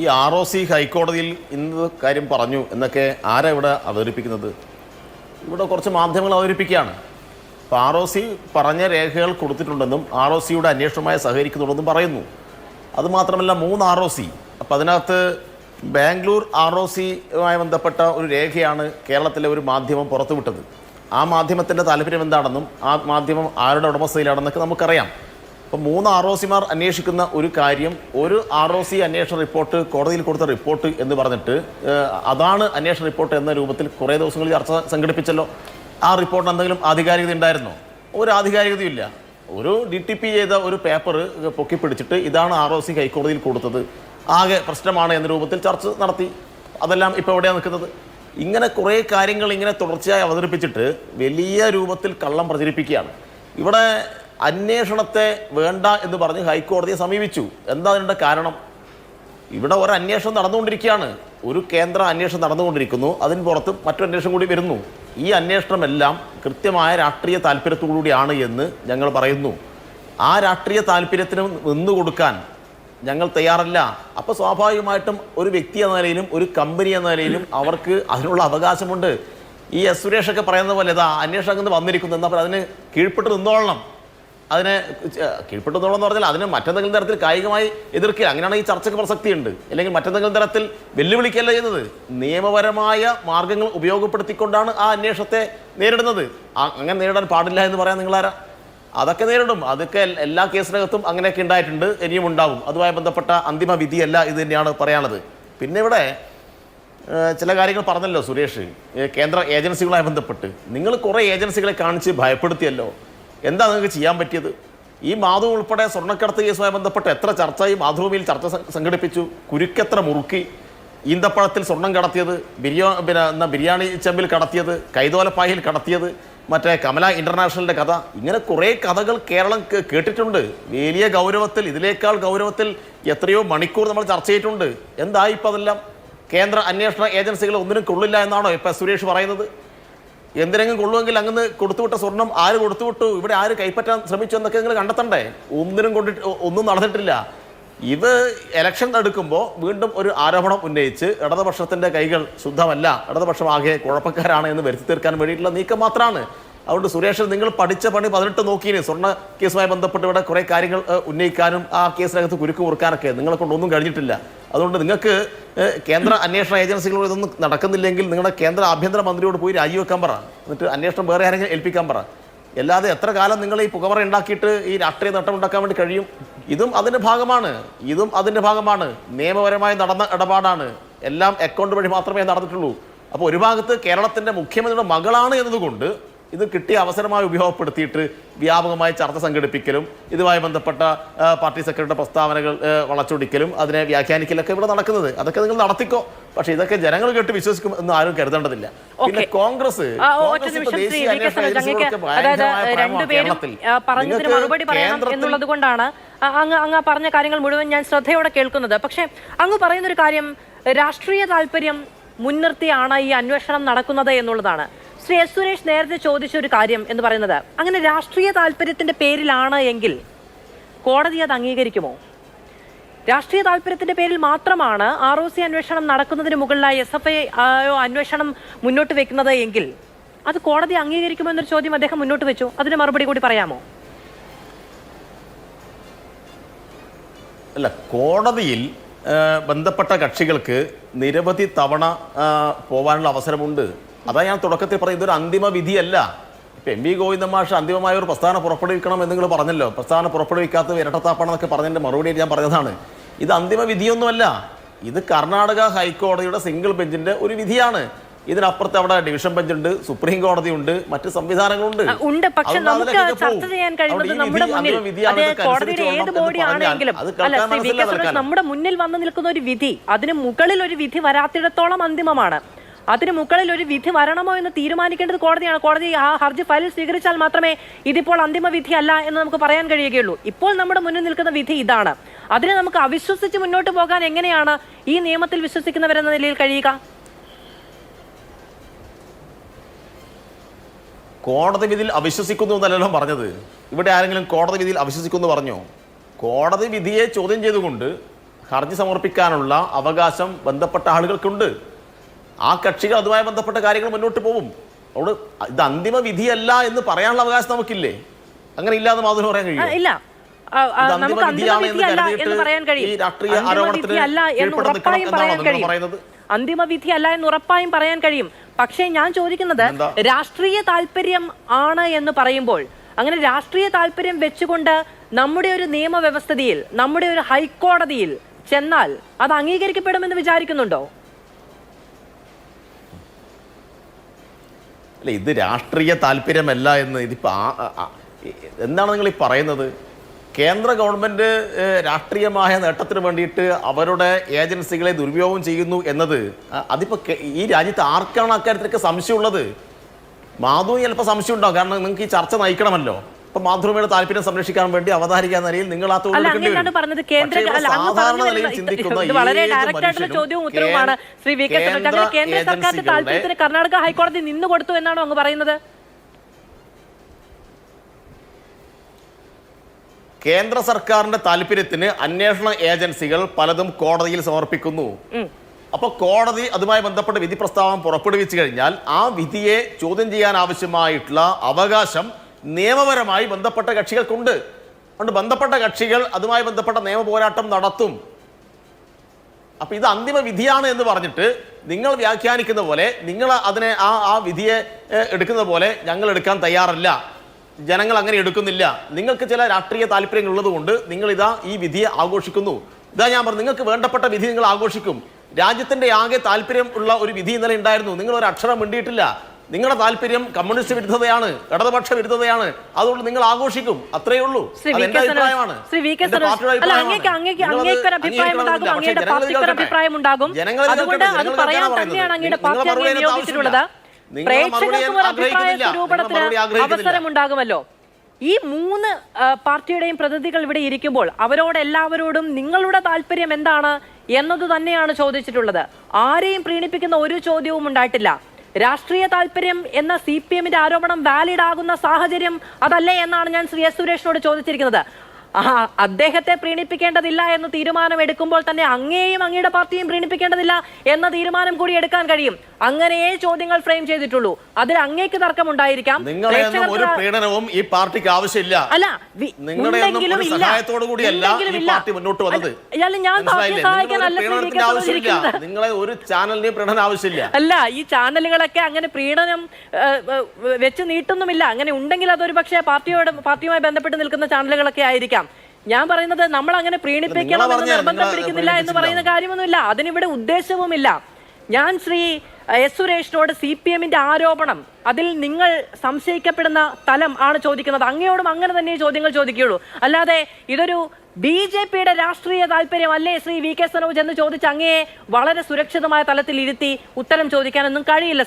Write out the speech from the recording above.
ഈ R O C ഹൈക്കോടതിയിൽ ഇന്ന് കാര്യം പറഞ്ഞു എന്നൊക്കെ ആരാ ഇവിടെ അവതരിപ്പിക്കുന്നത്? ഇവിടെ കുറച്ച് മാധ്യമങ്ങൾ അവതരിപ്പിക്കുകയാണ്. അപ്പോൾ ആർ ഒ സി പറഞ്ഞ രേഖകൾ കൊടുത്തിട്ടുണ്ടെന്നും ആർ ഒ സിയുടെ അന്വേഷണമായി സഹകരിക്കുന്നുണ്ടെന്നും പറയുന്നു. അതുമാത്രമല്ല മൂന്ന് ആർ ഒ സി. അപ്പോൾ അതിനകത്ത് ബാംഗ്ലൂർ ആർ ഒ സിയുമായി ബന്ധപ്പെട്ട ഒരു രേഖയാണ് കേരളത്തിലെ ഒരു മാധ്യമം പുറത്തുവിട്ടത്. ആ മാധ്യമത്തിന്റെ താല്പര്യം എന്താണെന്നും ആ മാധ്യമം ആരുടെ ഉടമസ്ഥയിലാണെന്നൊക്കെ നമുക്കറിയാം. അപ്പോൾ മൂന്ന് ആർ ഒ സിമാർ അന്വേഷിക്കുന്ന ഒരു കാര്യം ഒരു ആർ ഒ സി അന്വേഷണ റിപ്പോർട്ട് കോടതിയിൽ കൊടുത്ത റിപ്പോർട്ട് എന്ന് പറഞ്ഞിട്ട് അതാണ് അന്വേഷണ റിപ്പോർട്ട് എന്ന രൂപത്തിൽ കുറേ ദിവസങ്ങളിൽ ചർച്ച സംഘടിപ്പിച്ചല്ലോ. ആ റിപ്പോർട്ടിന് എന്തെങ്കിലും ആധികാരികത ഉണ്ടായിരുന്നോ? ഒരു ആധികാരികതയില്ല ഒരു ഡി ടി പി ചെയ്ത ഒരു പേപ്പർ പൊക്കിപ്പിടിച്ചിട്ട് ഇതാണ് ആർ ഒ സി ഹൈക്കോടതിയിൽ കൊടുത്തത്. ആകെ പ്രശ്നമാണ് എന്ന രൂപത്തിൽ ചർച്ച നടത്തി. അതെല്ലാം ഇപ്പോൾ എവിടെയാണ് നിൽക്കുന്നത്? ഇങ്ങനെ കുറേ കാര്യങ്ങൾ ഇങ്ങനെ തുടർച്ചയായി അവതരിപ്പിച്ചിട്ട് വലിയ രൂപത്തിൽ കള്ളം പ്രചരിപ്പിക്കുകയാണ്. ഇവിടെ അന്വേഷണത്തെ വേണ്ട എന്ന് പറഞ്ഞ് ഹൈക്കോടതിയെ സമീപിച്ചു. എന്താ അതിന്റെ കാരണം? ഇവിടെ ഒരു അന്വേഷണം നടന്നുകൊണ്ടിരിക്കുകയാണ്. ഒരു കേന്ദ്ര അന്വേഷണം നടന്നുകൊണ്ടിരിക്കുന്നു. അതിന് പുറത്ത് മറ്റൊരു അന്വേഷണം കൂടി വരുന്നു. ഈ അന്വേഷണമെല്ലാം കൃത്യമായ രാഷ്ട്രീയ താല്പര്യത്തോടുകൂടിയാണ് എന്ന് ഞങ്ങൾ പറയുന്നു. ആ രാഷ്ട്രീയ താല്പര്യത്തിന് നിന്നു കൊടുക്കാൻ ഞങ്ങൾ തയ്യാറല്ല. അപ്പോൾ സ്വാഭാവികമായിട്ടും ഒരു വ്യക്തി എന്ന നിലയിലും ഒരു കമ്പനി എന്ന നിലയിലും അവർക്ക് അതിനുള്ള അവകാശമുണ്ട്. ഈ എസ് സുരേഷൊക്കെ പറയുന്ന പോലെ ഇതാ അന്വേഷണം വന്നിരിക്കുന്നു. എന്നാൽ അതിന് കീഴ്പ്പെട്ട് നിന്നോളണം. അതിനെ ച- പറഞ്ഞാൽ അതിനെ മറ്റെന്തെങ്കിലും തരത്തിൽ കായികമായി എതിർക്കുക അങ്ങനെയാണ് ഈ ചർച്ചയ്ക്ക് പ്രസക്തിയുണ്ട്. അല്ലെങ്കിൽ മറ്റെന്തെങ്കിലും തരത്തിൽ വെല്ലുവിളിക്കല്ല ചെയ്യുന്നത്. നിയമപരമായ മാർഗങ്ങൾ ഉപയോഗപ്പെടുത്തിക്കൊണ്ടാണ് ആ അന്വേഷണത്തെ നേരിടുന്നത്. അങ്ങനെ നേരിടാൻ പാടില്ല എന്ന് പറയാൻ നിങ്ങളാരാ? അതൊക്കെ നേരിടും. അതൊക്കെ എല്ലാ കേസിനകത്തും അങ്ങനെയൊക്കെ ഉണ്ടായിട്ടുണ്ട്. ഇനിയും ഉണ്ടാവും അതുമായി ബന്ധപ്പെട്ട അന്തിമ വിധിയല്ല ഇത് തന്നെയാണ് പറയാനുള്ളത്. പിന്നെ ഇവിടെ ചില കാര്യങ്ങൾ പറഞ്ഞല്ലോ സുരേഷ്. കേന്ദ്ര ഏജൻസികളുമായി ബന്ധപ്പെട്ട്. നിങ്ങൾ കുറേ ഏജൻസികളെ കാണിച്ച് ഭയപ്പെടുത്തിയല്ലോ. എന്താ നിങ്ങൾക്ക് ചെയ്യാൻ പറ്റിയത്? ഈ മാധവ് ഉൾപ്പെടെ സ്വർണക്കടത്ത് കേസുമായി ബന്ധപ്പെട്ട് എത്ര ചർച്ച ഈ മാതൃഭൂമിയിൽ ചർച്ച സംഘടിപ്പിച്ചു. കുരുക്കെത്ര മുറുക്കി ഈന്തപ്പഴത്തിൽ സ്വർണം കടത്തിയത്? ബിരിയാ പിന്നെ എന്നാ ബിരിയാണി ചെമ്പിൽ കടത്തിയത്? കൈതോലപ്പായയിൽ കടത്തിയത്? മറ്റേ കമല ഇന്റർനാഷണലിന്റെ കഥ? ഇങ്ങനെ കുറേ കഥകൾ കേരളം കേട്ടിട്ടുണ്ട്. വലിയ ഗൗരവത്തിൽ ഇതിലേക്കാൾ ഗൗരവത്തിൽ എത്രയോ മണിക്കൂർ നമ്മൾ ചർച്ച ചെയ്തിട്ടുണ്ട്. എന്തായി ഇപ്പം അതെല്ലാം കേന്ദ്ര അന്വേഷണ ഏജൻസികൾ ഒന്നിനും കൊള്ളില്ല എന്നാണോ ഇപ്പം സുരേഷ് പറയുന്നത്? എന്തിനെങ്കിലും കൊള്ളുമെങ്കിൽ അങ്ങ് കൊടുത്തുവിട്ട സ്വർണം ആര് കൊടുത്തുവിട്ടു? ഇവിടെ ആര് കൈപ്പറ്റാൻ ശ്രമിച്ചു എന്നൊക്കെ നിങ്ങൾ കണ്ടെത്തണ്ടേ? ഒന്നിനും കൊണ്ടിട്ട് ഒന്നും നടന്നിട്ടില്ല. ഇത് ഇലക്ഷൻ എടുക്കുമ്പോൾ വീണ്ടും ഒരു ആരോപണം ഉന്നയിച്ച് ഇടതുപക്ഷത്തിന്റെ കൈകൾ ശുദ്ധമല്ല ഇടതുപക്ഷം ആകെ കുഴപ്പക്കാരാണ് എന്ന് വരുത്തി തീർക്കാൻ വേണ്ടിയിട്ടുള്ള നീക്കം മാത്രമാണ് അതുകൊണ്ട് സുരേഷ് നിങ്ങൾ പഠിച്ച പണി പതിനെട്ട് നോക്കിയിന്. സ്വർണ കേസുമായി ബന്ധപ്പെട്ട് ഇവിടെ കുറേ കാര്യങ്ങൾ ഉന്നയിക്കാനും ആ കേസിനകത്ത് കുരുക്ക് കുറുക്കാനൊക്കെ നിങ്ങളെ കൊണ്ടൊന്നും കഴിഞ്ഞിട്ടില്ല. അതുകൊണ്ട് നിങ്ങൾക്ക് കേന്ദ്ര അന്വേഷണ ഏജൻസികളോട് ഇതൊന്നും നടക്കുന്നില്ലെങ്കിൽ നിങ്ങളുടെ കേന്ദ്ര ആഭ്യന്തര മന്ത്രിയോട് പോയി രാജിവെക്കാൻ പറ. എന്നിട്ട് അന്വേഷണം വേറെ ആരെങ്കിലും ഏൽപ്പിക്കാൻ പറ. അല്ലാതെ എത്ര കാലം നിങ്ങൾ ഈ പുകവറ ഉണ്ടാക്കിയിട്ട് ഈ രാഷ്ട്രീയ നേട്ടം ഉണ്ടാക്കാൻ വേണ്ടി കഴിയും? ഇതും അതിന്റെ ഭാഗമാണ്. ഇതും അതിന്റെ ഭാഗമാണ്. നിയമപരമായി നടന്ന ഇടപാടാണ്. എല്ലാം അക്കൗണ്ട് വഴി മാത്രമേ നടന്നിട്ടുള്ളൂ. അപ്പോൾ ഒരു ഭാഗത്ത് കേരളത്തിന്റെ മുഖ്യമന്ത്രിയുടെ മകളാണ് എന്നതുകൊണ്ട് ഇത് കിട്ടിയ അവസരമായി ഉപയോഗപ്പെടുത്തിയിട്ട് വ്യാപകമായി ചർച്ച സംഘടിപ്പിക്കലും ഇതുമായി ബന്ധപ്പെട്ട പാർട്ടി സെക്രട്ടറി പ്രസ്താവനകൾ വളച്ചൊടിക്കലും അതിനെ വ്യാഖ്യാനിക്കലൊക്കെ ഇവിടെ നടക്കുന്നത്. അതൊക്കെ നിങ്ങൾ നടത്തിക്കോ. പക്ഷെ ഇതൊക്കെ ജനങ്ങൾ കേട്ട് വിശ്വസിക്കും എന്ന് ആരും കരുതേണ്ടതില്ല. പിന്നെ കോൺഗ്രസ് പറഞ്ഞതിന് മറുപടി പറയണം കേന്ദ്രത്തിൽ- എന്നുള്ളത് കൊണ്ടാണ് ആ, അങ്ങ് അങ്ങ് പറഞ്ഞ കാര്യങ്ങൾ മുഴുവൻ ഞാൻ ശ്രദ്ധയോടെ കേൾക്കുന്നത്. പക്ഷേ അങ്ങ് പറയുന്നൊരു കാര്യം രാഷ്ട്രീയ താല്പര്യം മുൻനിർത്തിയാണ് ഈ അന്വേഷണം നടക്കുന്നത് എന്നുള്ളതാണ്. ശ്രീ എസ് സുരേഷ് നേരത്തെ ചോദിച്ച ഒരു കാര്യം എന്ന് പറയുന്നത് അങ്ങനെ രാഷ്ട്രീയ താല്പര്യത്തിന്റെ പേരിലാണ് എങ്കിൽ കോടതി അത് അംഗീകരിക്കുമോ? രാഷ്ട്രീയ താല്പര്യത്തിന്റെ പേരിൽ മാത്രമാണ് ആർ ഒ സി അന്വേഷണം നടക്കുന്നതിന് മുകളിലായി എസ് എഫ് ഐ അന്വേഷണം മുന്നോട്ട് വെക്കുന്നത് എങ്കിൽ അത് കോടതി അംഗീകരിക്കുമോ എന്നൊരു ചോദ്യം അദ്ദേഹം മുന്നോട്ട് വെച്ചു. അതിന് മറുപടി കൂടി പറയാമോ? അല്ല കോടതിയിൽ ബന്ധപ്പെട്ട കക്ഷികൾക്ക് നിരവധി തവണ പോകാനുള്ള അവസരമുണ്ട്. അതാ ഞാൻ തുടക്കത്തിൽ പറഞ്ഞത് ഇതൊരു അന്തിമ വിധിയല്ല. ഇപ്പം എം വി ഗോവിന്ദ മാഷ് അന്തിമമായ ഒരു പ്രസ്ഥാനം പുറപ്പെടുവിക്കണം എന്ന് നിങ്ങൾ പറഞ്ഞല്ലോ. പ്രസ്ഥാനം പുറപ്പെടുവിക്കാത്തത് ഇരട്ടത്താപ്പാണെന്നൊക്കെ പറഞ്ഞതിന്റെ മറുപടി ഞാൻ പറഞ്ഞതാണ്. ഇത് അന്തിമ വിധിയൊന്നുമല്ല. ഇത് കർണാടക ഹൈക്കോടതിയുടെ സിംഗിൾ ബെഞ്ചിന്റെ ഒരു വിധിയാണ്. ഇതിനപ്പുറത്ത് അവിടെ ഡിവിഷൻ ബെഞ്ചുണ്ട് സുപ്രീം കോടതി ഉണ്ട് മറ്റ് സംവിധാനങ്ങളുണ്ട്. ഉണ്ട്. പക്ഷെ നമുക്ക് ചർച്ച ചെയ്യാൻ കഴിയുന്നത് നമ്മുടെ മുന്നിൽ കോടതിയുടെ ഏത് വേണം എന്ന് ബോഡി ആണെങ്കിലും അത് അല്ല കേൾക്കാൻ ശ്രീ വി കെ മനസ്സിലാവും സുരേഷ് കേൾക്കാൻ. നമ്മുടെ മുന്നിൽ വന്നു നിൽക്കുന്ന ഒരു വിധി അതിന് മുകളിൽ ഒരു വിധി വരാത്തിടത്തോളം അന്തിമമാണ്. അതിന് മുകളിൽ ഒരു വിധി വരണമോ എന്ന് തീരുമാനിക്കേണ്ടത് കോടതിയാണ്. കോടതി ആ ഹർജി ഫയൽ സ്വീകരിച്ചാൽ മാത്രമേ ഇതിപ്പോൾ അന്തിമ വിധി അല്ല എന്ന് നമുക്ക് പറയാൻ കഴിയുകയുള്ളൂ. ഇപ്പോൾ നമ്മുടെ മുന്നിൽ നിൽക്കുന്ന വിധി ഇതാണ്. അതിനെ നമുക്ക് അവിശ്വസിച്ച് മുന്നോട്ട് പോകാൻ എങ്ങനെയാണ് ഈ നിയമത്തിൽ വിശ്വസിക്കുന്നവരെന്ന നിലയിൽ കഴിയുക? കോടതി വിധിയിൽ അവിശ്വസിക്കുന്നു എന്നല്ലല്ലോ പറഞ്ഞത്. ഇവിടെ ആരെങ്കിലും കോടതി വിധിയിൽ അവിശ്വസിക്കുന്നു പറഞ്ഞോ? കോടതി വിധിയെ ചോദ്യം ചെയ്തുകൊണ്ട് ഹർജി സമർപ്പിക്കാനുള്ള അവകാശം ബന്ധപ്പെട്ട ആളുകൾക്കുണ്ട്. ആ കക്ഷികൾ അതുമായി ബന്ധപ്പെട്ട കാര്യങ്ങൾ മുന്നോട്ട് പോകും. അതുകൊണ്ട് ഇത് അന്തിമ വിധിയല്ല എന്ന് പറയാനുള്ള അവകാശം നമുക്കില്ലേ? അങ്ങനെ ഇല്ലാതെ മാധുരം പറയാൻ കഴിയും ഇല്ല. നമുക്ക് അന്തിമ വിധിയല്ല എന്ന് പറയാൻ കഴിയും. അന്തിമ വിധിയല്ല എന്ന് ഉറപ്പായും പറയാൻ കഴിയും? അന്തിമ വിധിയല്ല എന്ന് ഉറപ്പായും പറയാൻ കഴിയും. പക്ഷേ ഞാൻ ചോദിക്കുന്നത്? രാഷ്ട്രീയ താല്പര്യം ആണ് എന്ന് പറയുമ്പോൾ അങ്ങനെ രാഷ്ട്രീയ താല്പര്യം വെച്ചുകൊണ്ട് നമ്മുടെ ഒരു നിയമവ്യവസ്ഥയിൽ നമ്മുടെ ഒരു ഹൈക്കോടതിയിൽ ചെന്നാൽ അത് അംഗീകരിക്കപ്പെടുമെന്ന് വിചാരിക്കുന്നുണ്ടോ? അല്ല ഇത് രാഷ്ട്രീയ താല്പര്യമല്ല എന്ന് ഇതിപ്പോൾ എന്താണ് നിങ്ങൾ ഈ പറയുന്നത്? കേന്ദ്ര ഗവൺമെന്റ് രാഷ്ട്രീയമായ നേട്ടത്തിന് വേണ്ടിയിട്ട് അവരുടെ ഏജൻസികളെ ദുരുപയോഗം ചെയ്യുന്നു എന്നത് അതിപ്പോൾ അതിപ്പോ ഈ രാജ്യത്ത് ആർക്കാണ് അക്കാര്യത്തിലൊക്കെ സംശയമുള്ളത്? മാധു ചിലപ്പോൾ സംശയം കാരണം നിങ്ങൾക്ക് ഈ ചർച്ച നയിക്കണമല്ലോ. അപ്പൊ മാതൃഭൂമിയുടെ താല്പര്യം സംരക്ഷിക്കാൻ വേണ്ടി അവതാരിക്കാൻ നിലയിൽ നിങ്ങൾ ആ വളരെ ഡയറക്റ്റ് ആയിട്ടുള്ള മനുഷ്യനും ചോദ്യവും ഉത്തരവുമാണ് ശ്രീ വി കെ കേന്ദ്ര സർക്കാരിന്റെ ഏജൻസികളുടെ താല്പര്യത്തിന് കർണാടക ഹൈക്കോടതി നിന്നു കൊടുത്തു എന്നാണോ അങ്ങ് പറയുന്നത്? കേന്ദ്ര സർക്കാരിന്റെ താല്പര്യത്തിന് അന്വേഷണ ഏജൻസികൾ പലതും കോടതിയിൽ സമർപ്പിക്കുന്നു. അപ്പോൾ അപ്പൊ കോടതി അതുമായി ബന്ധപ്പെട്ട വിധി പ്രസ്താവം പുറപ്പെടുവിച്ചു കഴിഞ്ഞാൽ ആ വിധിയെ ചോദ്യം ചെയ്യാൻ ആവശ്യമായിട്ടുള്ള അവകാശം നിയമപരമായി ബന്ധപ്പെട്ട കക്ഷികൾക്കുണ്ട്. അതുകൊണ്ട് ബന്ധപ്പെട്ട കക്ഷികൾ അതുമായി ബന്ധപ്പെട്ട നിയമ പോരാട്ടം നടത്തും. അപ്പോൾ ഇത് അന്തിമ വിധിയാണ് എന്ന് പറഞ്ഞിട്ട് നിങ്ങൾ വ്യാഖ്യാനിക്കുന്ന പോലെ നിങ്ങൾ അതിനെ ആ ആ വിധിയെ എടുക്കുന്ന പോലെ ഞങ്ങൾ എടുക്കാൻ തയ്യാറല്ല. ജനങ്ങൾ അങ്ങനെ എടുക്കുന്നില്ല. നിങ്ങൾക്ക് ചില രാഷ്ട്രീയ താല്പര്യങ്ങൾ ഉള്ളതുകൊണ്ട് നിങ്ങൾ ഇതാ ഈ വിധിയെ ആഘോഷിക്കുന്നു. ഇതാ ഞാൻ പറഞ്ഞു നിങ്ങൾക്ക് വേണ്ടപ്പെട്ട വിധി നിങ്ങൾ ആഘോഷിക്കും. രാജ്യത്തിന്റെ ആകെ താല്പര്യം ഉള്ള ഒരു വിധി ഇന്നലെ ഉണ്ടായിരുന്നു. നിങ്ങൾ ഒരു അക്ഷരം മിണ്ടിയിട്ടില്ല. നിങ്ങളുടെ താല്പര്യം കമ്മ്യൂണിസ്റ്റ് വിരുദ്ധതയാണ് ഇടതുപക്ഷ വിരുദ്ധതയാണ് അതുകൊണ്ട് നിങ്ങൾ ആഘോഷിക്കും അത്രയേ ഉള്ളൂ അതെന്റെ അഭിപ്രായമാണ് ശ്രീ വി കെ എന്റെ സനോജ് പാർട്ടിയുടെ അല്ല അഭിപ്രായമാണ്. അങ്ങേക്ക് അങ്ങേക്ക് നിങ്ങളത് അങ്ങേക്ക് ഒരു അഭിപ്രായം ഉണ്ടാകും അംഗീകരിക്കണമെന്നില്ല. അങ്ങയുടെ പക്ഷേ ജനങ്ങൾ പാർട്ടിക്ക് അഭിപ്രായം ഉണ്ടാകും ജനങ്ങൾ ഇത് അത് പറയാൻ കേൾക്കാനാ തന്നെയാണ് പറയുന്നത്. അങ്ങയുടെ നിങ്ങൾ പാർട്ടി മറുപടി അങ്ങനെ അതിനകത്ത് നിയോഗിച്ചിട്ടുള്ളത് നിങ്ങൾ മറുപടി പ്രേക്ഷകർക്കും ഒരു അഭിപ്രായ ആഗ്രഹിക്കുന്നില്ല. സ്വരൂപണത്തിന് ആഗ്രഹിക്കുന്നില്ല. അവസരം ഉണ്ടാകുമല്ലോ ഈ മൂന്ന് പാർട്ടിയുടെയും പ്രതിനിധികൾ ഇവിടെ ഇരിക്കുമ്പോൾ അവരോട് എല്ലാവരോടും നിങ്ങളുടെ താല്പര്യം എന്താണ് എന്നത് തന്നെയാണ് ചോദിച്ചിട്ടുള്ളത് ആരെയും പ്രീണിപ്പിക്കുന്ന ഒരു ചോദ്യവും ഉണ്ടായിട്ടില്ല രാഷ്ട്രീയ താല്പര്യം എന്ന സി പി എമ്മിന്റെ ആരോപണം വാലിഡ് ആകുന്ന സാഹചര്യം അതല്ലേ എന്നാണ് ഞാൻ ശ്രീ എസ് സുരേഷിനോട് ചോദിച്ചിരിക്കുന്നത്. അദ്ദേഹത്തെ പ്രീണിപ്പിക്കേണ്ടതില്ല എന്ന് തീരുമാനം എടുക്കുമ്പോൾ തന്നെ അങ്ങേയും അങ്ങയുടെ പാർട്ടിയും പ്രീണിപ്പിക്കേണ്ടതില്ല എന്ന തീരുമാനം കൂടി എടുക്കാൻ കഴിയും. അങ്ങനെയേ ചോദ്യങ്ങൾ ഫ്രെയിം ചെയ്തിട്ടുള്ളൂ. അതിൽ അങ്ങേക്ക് തർക്കമുണ്ടായിരിക്കാം. ഉണ്ടായിരിക്കാം ഒരു പ്രീണനവും ഈ പാർട്ടിക്ക് ആവശ്യമില്ല. അല്ല. നിങ്ങളെ ഒരു ചാനലിന് പ്രീണനം ആവശ്യമില്ല. അല്ല ഈ ചാനലുകളൊക്കെ അങ്ങനെ പ്രീണനം വെച്ച് നീട്ടുന്നുമില്ല. അങ്ങനെ ഉണ്ടെങ്കിൽ അതൊരു പക്ഷേ പാർട്ടിയോട് പാർട്ടിയുമായി ബന്ധപ്പെട്ട് നിൽക്കുന്ന ചാനലുകളൊക്കെ ആയിരിക്കാം. ഞാൻ പറയുന്നത് നമ്മൾ അങ്ങനെ പ്രീണിപ്പിക്കണം എന്ന് നിർബന്ധം പിടിക്കുന്നില്ല എന്ന് പറയുന്ന കാര്യമൊന്നുമില്ല. അതിനിവിടെ ഉദ്ദേശവുമില്ല. ഞാൻ ശ്രീ എസ് സുരേഷിനോട് സി പി എമ്മിന്റെ ആരോപണം അതിൽ നിങ്ങൾ സംശയിക്കപ്പെടുന്ന തലം ആണ് ചോദിക്കുന്നത്. അങ്ങയോടും അങ്ങനെ തന്നെ ചോദ്യങ്ങൾ ചോദിക്കുകയുള്ളൂ. അല്ലാതെ ഇതൊരു ബി ജെ പിയുടെ രാഷ്ട്രീയ താല്പര്യം അല്ലേ ശ്രീ വി കെ സനോജ് എന്ന് ചോദിച്ച് അങ്ങയെ വളരെ സുരക്ഷിതമായ തലത്തിൽ ഇരുത്തി ഉത്തരം ചോദിക്കാനൊന്നും കഴിയില്ല.